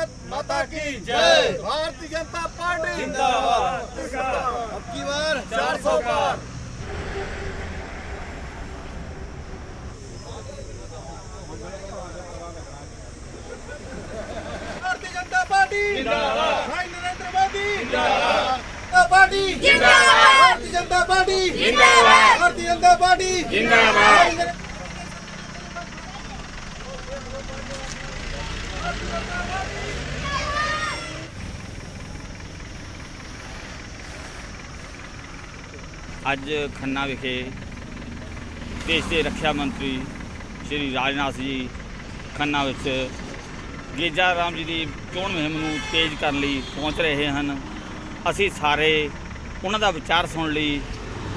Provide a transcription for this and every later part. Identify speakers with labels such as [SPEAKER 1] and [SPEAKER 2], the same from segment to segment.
[SPEAKER 1] माता की जय भारतीय जनता पार्टी जिंदाबाद अब की बार 400 पार भारतीय जनता पार्टी जिंदाबाद भाई नरेंद्र मोदी जिंदाबाद जनता पार्टी जिंदाबाद भारतीय जनता पार्टी जिंदाबाद भारतीय जनता
[SPEAKER 2] ਅੱਜ ਖੰਨਾ ਵਿਖੇ ਦੇਸ਼ ਦੇ ਰੱਖਿਆ ਮੰਤਰੀ ਸ਼੍ਰੀ ਰਾਜਨਾਥ ਜੀ ਖੰਨਾ ਵਿੱਚ ਗੇਜਾ ਰਾਮ ਜੀ ਦੀ ਚੋਣ ਮੁਹਿੰਮ ਨੂੰ ਤੇਜ਼ ਕਰਨ ਲਈ ਪਹੁੰਚ ਰਹੇ ਹਨ। ਅਸੀਂ ਸਾਰੇ ਉਹਨਾਂ ਦਾ ਵਿਚਾਰ ਸੁਣਨ ਲਈ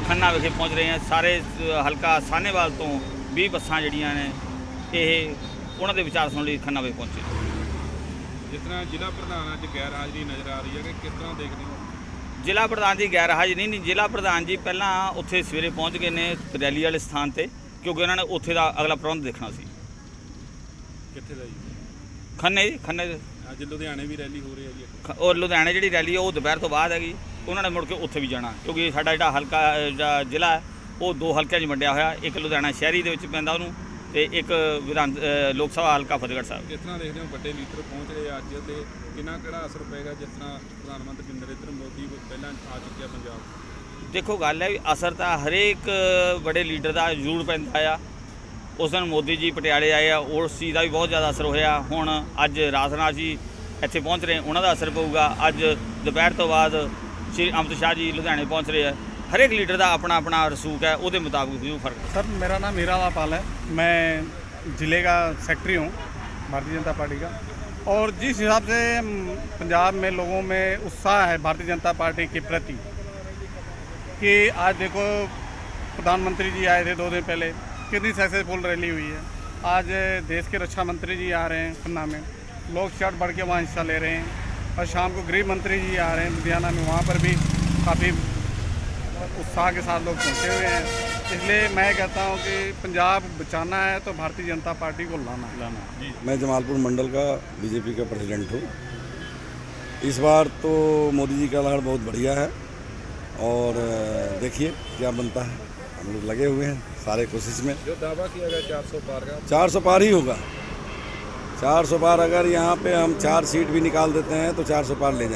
[SPEAKER 2] ਖੰਨਾ ਵਿਖੇ ਪਹੁੰਚ ਰਹੇ ਹਾਂ। ਸਾਰੇ ਹਲਕਾ ਸਾਹਨੇਵਾਲ ਤੋਂ 20 ਬੱਸਾਂ ਜਿਹੜੀਆਂ ਨੇ, ਇਹ ਉਹਨਾਂ ਦੇ ਵਿਚਾਰ ਸੁਣਨ ਲਈ ਖੰਨਾ ਵਿਖੇ ਪਹੁੰਚੇ।
[SPEAKER 3] ਜਿਸ ਤਰ੍ਹਾਂ ਜ਼ਿਲ੍ਹਾ ਪ੍ਰਧਾਨ ਅੱਜ ਗੈਰ ਹਾਜ਼ਰੀ ਨਜ਼ਰ ਆ ਰਹੀ ਹੈ ਕਿ ਕਿਸ ਤਰ੍ਹਾਂ ਦੇਖਦੇ ਹੋ?
[SPEAKER 2] ਜ਼ਿਲ੍ਹਾ ਪ੍ਰਧਾਨ ਜੀ ਗੈਰ ਹਾਜ਼ਰ ਨਹੀਂ ਨਹੀਂ ਜ਼ਿਲ੍ਹਾ ਪ੍ਰਧਾਨ ਜੀ ਪਹਿਲਾਂ ਉੱਥੇ ਸਵੇਰੇ ਪਹੁੰਚ ਗਏ ਨੇ ਰੈਲੀ ਵਾਲੇ ਸਥਾਨ ਤੇ ਕਿਉਂਕਿ ਉਹਨਾਂ ਨੇ ਉੱਥੇ ਦਾ ਅਗਲਾ ਪ੍ਰਬੰਧ ਦੇਖਣਾ ਸੀ।
[SPEAKER 3] ਕਿੱਥੇ ਦਾ ਜੀ?
[SPEAKER 2] ਖੰਨੇ ਜੀ ਖੰਨੇ
[SPEAKER 3] ਅੱਜ ਲੁਧਿਆਣੇ ਵੀ ਰੈਲੀ ਹੋ ਰਹੀ ਹੈ ਜੀ।
[SPEAKER 2] ਖ- ਔਰ ਲੁਧਿਆਣੇ ਜਿਹੜੀ ਰੈਲੀ ਹੈ ਉਹ ਦੁਪਹਿਰ ਤੋਂ ਬਾਅਦ ਹੈਗੀ। ਉਹਨਾਂ ਨੇ ਮੁੜ ਕੇ ਉੱਥੇ ਵੀ ਜਾਣਾ ਕਿਉਂਕਿ ਸਾਡਾ ਜਿਹੜਾ ਹਲਕਾ ਅ, ਜਿਹੜਾ ਜ਼ਿਲ੍ਹਾ ਹੈ ਉਹ ਦੋ ਹਲਕਿਆਂ 'ਚ ਵੰਡਿਆ ਹੋਇਆ। ਇੱਕ ਲੁਧਿਆਣਾ ਸ਼ਹਿਰੀ ਦੇ ਵਿੱਚ ਪੈਂਦਾ ਉਹਨੂੰ ਤੇ ਇੱਕ ਵਿਧਾਨ ਲੋਕ ਸਭਾ ਹਲਕਾ ਫਤਿਹਗੜ੍ਹ ਸਾਹਿਬ।
[SPEAKER 3] ਕਿਸ ਤਰ੍ਹਾਂ ਦੇਖਦੇ ਹੋ ਵੱਡੇ ਲੀਡਰ ਪਹੁੰਚ ਰਹੇ ਆ ਅੱਜ ਤੇ ਕਿੰਨਾ ਕਿਹੜਾ ਅਸਰ ਪਏਗਾ ਜਿਸ ਤਰ੍ਹਾਂ ਪ੍ਰਧਾਨ ਮੰਤਰੀ ਨਰਿੰਦਰ ਮੋਦੀ ਪਹਿਲਾਂ ਆ ਚੁੱਕਿਆ ਪੰਜਾਬ?
[SPEAKER 2] ਦੇਖੋ ਗੱਲ ਹੈ ਵੀ ਅਸਰ ਤਾਂ ਹਰੇਕ ਬੜੇ ਲੀਡਰ ਦਾ ਜ਼ਰੂਰ ਪੈਂਦਾ ਆ। ਉਸ ਦਿਨ ਮੋਦੀ ਜੀ ਪਟਿਆਲੇ ਆਏ ਆ ਉਸ ਚੀਜ਼ ਦਾ ਵੀ ਬਹੁਤ ਜ਼ਿਆਦਾ ਅਸਰ ਹੋਇਆ। ਹੁਣ ਅੱਜ ਰਾਜਨਾਥ ਜੀ ਇੱਥੇ ਪਹੁੰਚ ਰਹੇ ਉਹਨਾਂ ਦਾ ਅਸਰ ਪਊਗਾ। ਅੱਜ ਦੁਪਹਿਰ ਤੋਂ ਬਾਅਦ ਸ਼੍ਰੀ ਅਮਿਤ ਸ਼ਾਹ ਜੀ ਲੁਧਿਆਣੇ ਪਹੁੰਚ ਰਹੇ ਆ। ਹਰੇਕ ਲੀਡਰ ਦਾ ਆਪਣਾ ਆਪਣਾ ਰਸੂਖ ਹੈ ਉਹਦੇ ਮੁਤਾਬਕ ਵੀ ਉਹ ਫਰਕ ਹੈ।
[SPEAKER 4] सर मेरा नाम हीराला पाल है मैं ज़िले का सेक्रेटरी हूँ भारतीय जनता पार्टी का और जिस हिसाब से हम, पंजाब में लोगों में उत्साह है भारतीय जनता पार्टी के प्रति कि आज देखो प्रधानमंत्री जी आए थे दो दिन पहले कितनी सक्सेसफुल रैली हुई है आज देश के रक्षा मंत्री जी आ रहे हैं खन्ना में लोग चढ़ बढ़ के वहाँ हिस्सा ले रहे हैं और शाम को गृह मंत्री जी आ रहे हैं लुधियाना में वहाँ पर भी काफ़ी उत्साह के साथ लोग पहुँचे हुए हैं। इसलिए मैं कहता हूँ कि पंजाब बचाना है तो भारतीय जनता पार्टी को लाना लाना
[SPEAKER 5] मैं जमालपुर मंडल का बीजेपी का प्रेसिडेंट हूँ। इस बार तो मोदी जी का लहर बहुत बढ़िया है और देखिए क्या बनता है। हम लोग लगे हुए हैं सारे कोशिश में।
[SPEAKER 3] जो दावा किया गया 400 पार का।
[SPEAKER 5] 400 पार ही होगा। 400 पार अगर यहाँ पे हम चार सीट भी निकाल देते हैं तो 400 पार ले जाएँगे।